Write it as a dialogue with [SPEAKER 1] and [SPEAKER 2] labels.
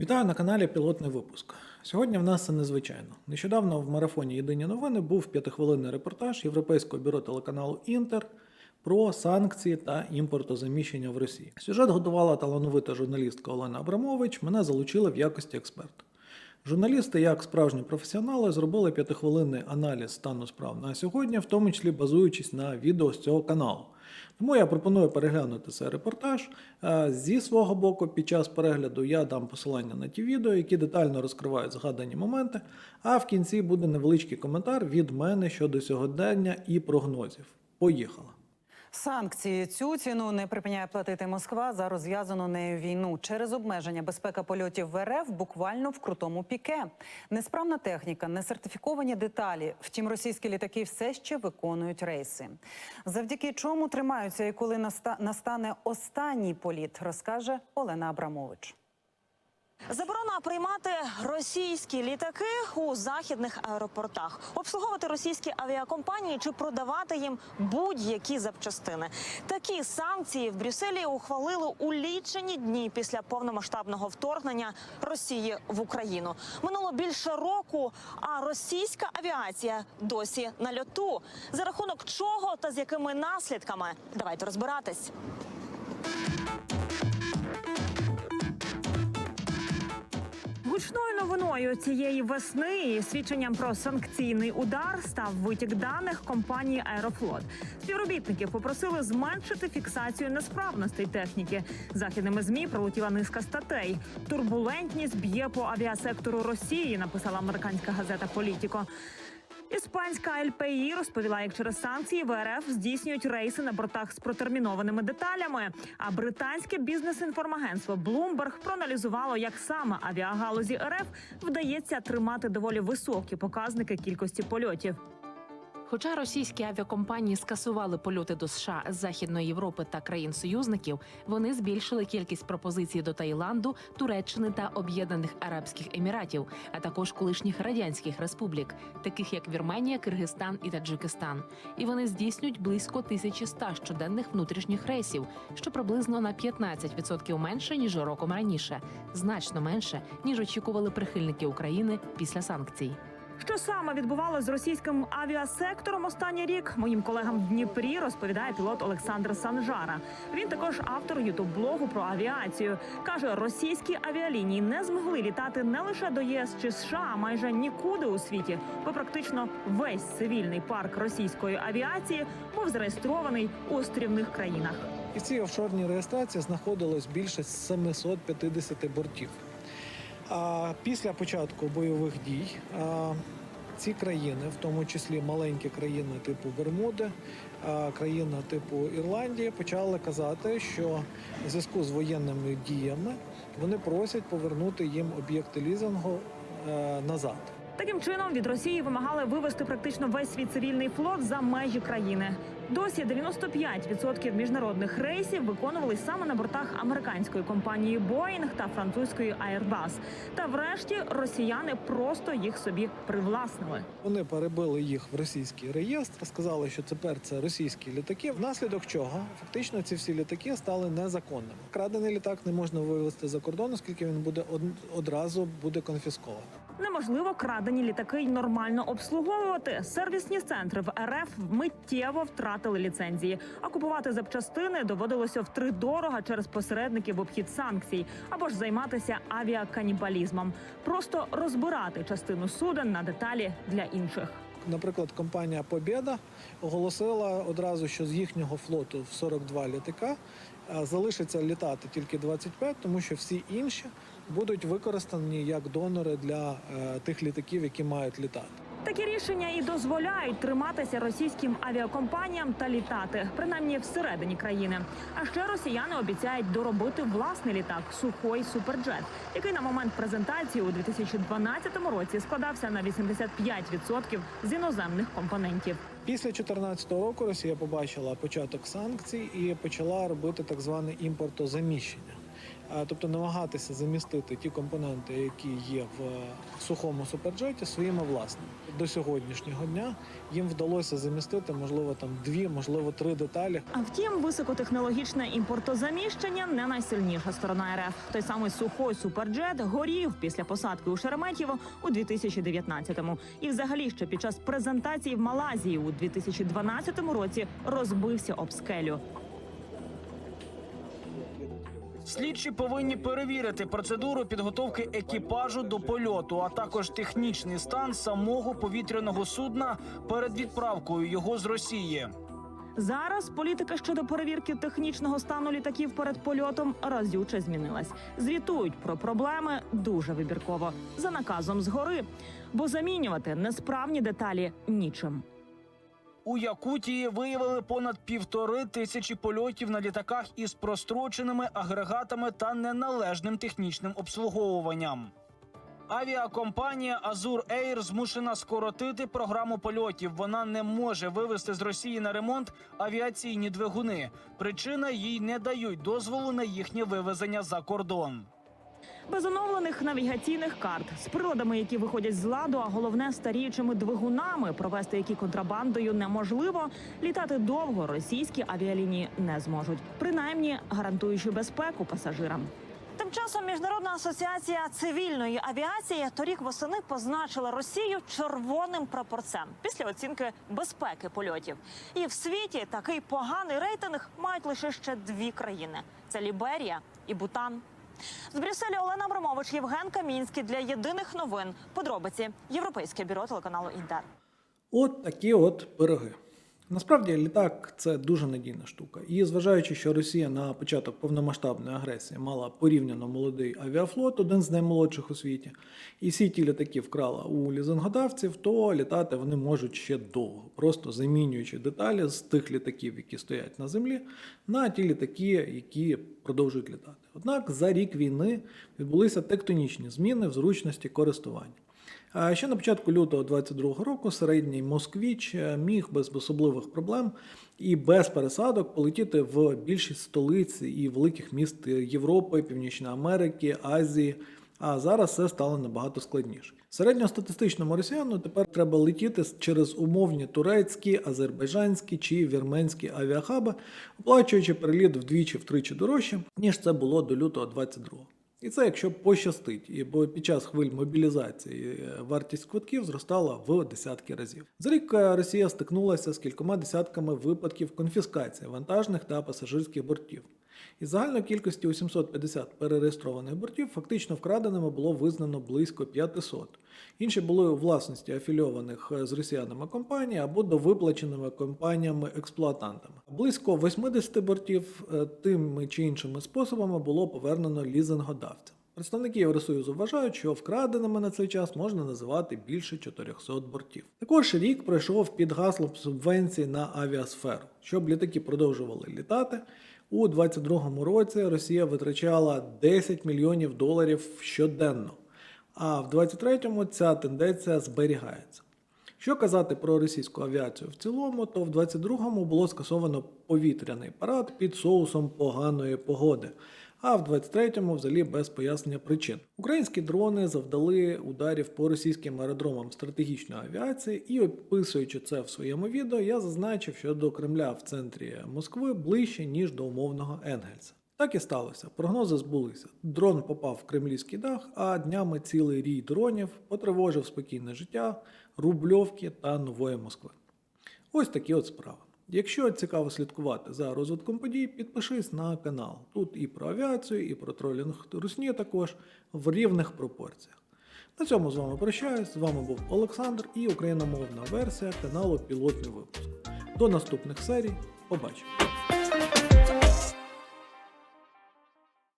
[SPEAKER 1] Вітаю на каналі Пілотний випуск. Сьогодні в нас це незвичайно. Нещодавно в марафоні Єдині новини був п'ятихвилинний репортаж Європейського бюро телеканалу Інтер про санкції та імпортозаміщення в Росії. Сюжет готувала талановита журналістка Олена Абрамович. Мене залучили в якості експерта. Журналісти, як справжні професіонали, зробили п'ятихвилинний аналіз стану справ на сьогодні, в тому числі базуючись на відео з цього каналу. Тому я пропоную переглянути цей репортаж. Е, Зі свого боку, під час перегляду я дам посилання на ті відео, які детально розкривають згадані моменти. А в кінці буде невеличкий коментар від мене щодо сьогодення і прогнозів. Поїхала!
[SPEAKER 2] Санкції цю ціну не припиняє платити Москва за розв'язану нею війну через обмеження безпека польотів в РФ буквально в крутому піке. Несправна техніка, несертифіковані деталі. Втім, російські літаки все ще виконують рейси. Завдяки чому тримаються і коли наста- настане останній політ, розкаже Олена Абрамович.
[SPEAKER 3] Заборона приймати російські літаки у західних аеропортах, обслуговувати російські авіакомпанії чи продавати їм будь-які запчастини. Такі санкції в Брюсселі ухвалили у лічені дні після повномасштабного вторгнення Росії в Україну. Минуло більше року, а російська авіація досі на льоту. За рахунок чого та з якими наслідками? Давайте розбиратись.
[SPEAKER 4] Гучною новиною цієї весни свідченням про санкційний удар став витік даних компанії Аерофлот. Співробітники попросили зменшити фіксацію несправностей техніки. Західними змі пролетіла низка статей. Турбулентність б'є по авіасектору Росії. Написала американська газета Політіко. Іспанська ЛПІ розповіла, як через санкції в РФ здійснюють рейси на бортах з протермінованими деталями. А британське бізнес-інформагентство Bloomberg проаналізувало, як саме авіагалузі РФ вдається тримати доволі високі показники кількості польотів.
[SPEAKER 5] Хоча російські авіакомпанії скасували польоти до США з Західної Європи та країн-союзників, вони збільшили кількість пропозицій до Таїланду, Туреччини та Об'єднаних Арабських Еміратів, а також колишніх радянських республік, таких як Вірменія, Киргизстан і Таджикистан. І вони здійснюють близько 1100 щоденних внутрішніх рейсів, що приблизно на 15% менше ніж роком раніше, значно менше ніж очікували прихильники України після санкцій.
[SPEAKER 4] Що саме відбувалося з російським авіасектором останній рік? Моїм колегам в Дніпрі розповідає пілот Олександр Санжара. Він також автор ютуб-блогу про авіацію. каже, російські авіалінії не змогли літати не лише до ЄС чи США, а майже нікуди у світі, бо практично весь цивільний парк російської авіації був зареєстрований у острівних країнах.
[SPEAKER 1] І в цій офшорній реєстрації знаходилось більше 750 бортів. А після початку бойових дій ці країни, в тому числі маленькі країни типу Бермуди, країна типу Ірландія, почали казати, що в зв'язку з воєнними діями вони просять повернути їм об'єкти лізингу е, назад.
[SPEAKER 4] Таким чином від Росії вимагали вивести практично весь свій цивільний флот за межі країни. Досі 95% міжнародних рейсів виконувались саме на бортах американської компанії Boeing та французької Airbus. Та врешті росіяни просто їх собі привласнили.
[SPEAKER 1] Вони перебили їх в російський реєстр, сказали, що тепер це російські літаки. Внаслідок чого фактично ці всі літаки стали незаконними. Крадений літак не можна вивезти за кордон, оскільки він буде одразу буде конфіскований.
[SPEAKER 4] Неможливо крадені літаки й нормально обслуговувати. Сервісні центри в РФ миттєво втратили ліцензії. А купувати запчастини доводилося втридорога через посередників в обхід санкцій або ж займатися авіаканібалізмом, просто розбирати частину суден на деталі для інших.
[SPEAKER 1] Наприклад, компанія Побєда оголосила одразу, що з їхнього флоту в 42 літака е, залишиться літати тільки 25, тому що всі інші будуть використані як донори для е, тих літаків, які мають літати.
[SPEAKER 4] Такі рішення і дозволяють триматися російським авіакомпаніям та літати, принаймні всередині країни. А ще росіяни обіцяють доробити власний літак Сухой Суперджет, який на момент презентації у 2012 році складався на 85% з іноземних компонентів.
[SPEAKER 1] Після 2014 року Росія побачила початок санкцій і почала робити так зване імпортозаміщення. Тобто намагатися замістити ті компоненти, які є в сухому суперджеті, своїми власними. До сьогоднішнього дня їм вдалося замістити, можливо, там дві, можливо, три деталі.
[SPEAKER 4] А втім, високотехнологічне імпортозаміщення не найсильніша сторона РФ. Той самий сухой суперджет горів після посадки у Шереметьєво у 2019-му. І взагалі ще під час презентації в Малайзії у 2012 році розбився об скелю.
[SPEAKER 6] Слідчі повинні перевірити процедуру підготовки екіпажу до польоту, а також технічний стан самого повітряного судна перед відправкою його з Росії.
[SPEAKER 4] Зараз політика щодо перевірки технічного стану літаків перед польотом разюче змінилась. Звітують про проблеми дуже вибірково за наказом згори, бо замінювати несправні деталі нічим.
[SPEAKER 6] У Якутії виявили понад півтори тисячі польотів на літаках із простроченими агрегатами та неналежним технічним обслуговуванням. Авіакомпанія Azur Air змушена скоротити програму польотів. Вона не може вивезти з Росії на ремонт авіаційні двигуни. Причина їй не дають дозволу на їхнє вивезення за кордон.
[SPEAKER 4] Без оновлених навігаційних карт з приладами, які виходять з ладу, а головне старіючими двигунами, провести які контрабандою неможливо. Літати довго російські авіалінії не зможуть, принаймні гарантуючи безпеку пасажирам.
[SPEAKER 3] Тим часом Міжнародна асоціація цивільної авіації торік восени позначила Росію червоним прапорцем після оцінки безпеки польотів. І в світі такий поганий рейтинг мають лише ще дві країни: це Ліберія і Бутан. З Брюсселя Олена Абрамович, Євген Камінський для єдиних новин. Подробиці Європейське бюро телеканалу Інтер.
[SPEAKER 1] От такі от пироги. Насправді літак це дуже надійна штука. І зважаючи, що Росія на початок повномасштабної агресії мала порівняно молодий авіафлот, один з наймолодших у світі, і всі ті літаки вкрала у лізингодавців, то літати вони можуть ще довго, просто замінюючи деталі з тих літаків, які стоять на землі, на ті літаки, які продовжують літати. Однак за рік війни відбулися тектонічні зміни в зручності користування. Ще на початку лютого 22-го року середній москвіч е, міг без особливих проблем і без пересадок полетіти в більшість столиць і великих міст Європи, Північної Америки, Азії. А зараз все стало набагато складніше. Середньостатистичному росіяну тепер треба летіти через умовні турецькі, азербайджанські чи вірменські авіахаби, оплачуючи переліт вдвічі-втричі дорожче, ніж це було до лютого 22-го. І це якщо пощастить, бо під час хвиль мобілізації е, вартість квитків зростала в десятки разів. За рік е, Росія стикнулася з кількома десятками випадків конфіскації вантажних та пасажирських бортів. Із загальної кількості у 750 перереєстрованих бортів фактично вкраденими було визнано близько 500. Інші були у власності афільованих е, з росіянами компаній або довиплаченими компаніями-експлуатантами. Близько 80 бортів е, тими чи іншими способами було повернено лізингодавцям. Представники Євросоюзу вважають, що вкраденими на цей час можна називати більше 400 бортів. Також рік пройшов під гаслом субвенцій на авіасферу, щоб літаки продовжували літати. У 2022 році Росія витрачала 10 мільйонів доларів щоденно, а в 2023 ця тенденція зберігається. Що казати про російську авіацію в цілому, то в 22-му було скасовано повітряний парад під соусом поганої погоди, а в 23-му взагалі без пояснення причин. Українські дрони завдали ударів по російським аеродромам стратегічної авіації, і описуючи це в своєму відео, я зазначив, що до Кремля в центрі Москви ближче ніж до умовного Енгельса. Так і сталося. Прогнози збулися. Дрон попав в кремлівський дах, а днями цілий рій дронів потривожив спокійне життя, Рубльовки та Нової Москви. Ось такі от справи. Якщо цікаво слідкувати за розвитком подій, підпишись на канал. Тут і про авіацію, і про тролінг русні також в рівних пропорціях. На цьому з вами прощаюсь. З вами був Олександр і україномовна версія каналу Пілотний випуск. До наступних серій. Побачимо!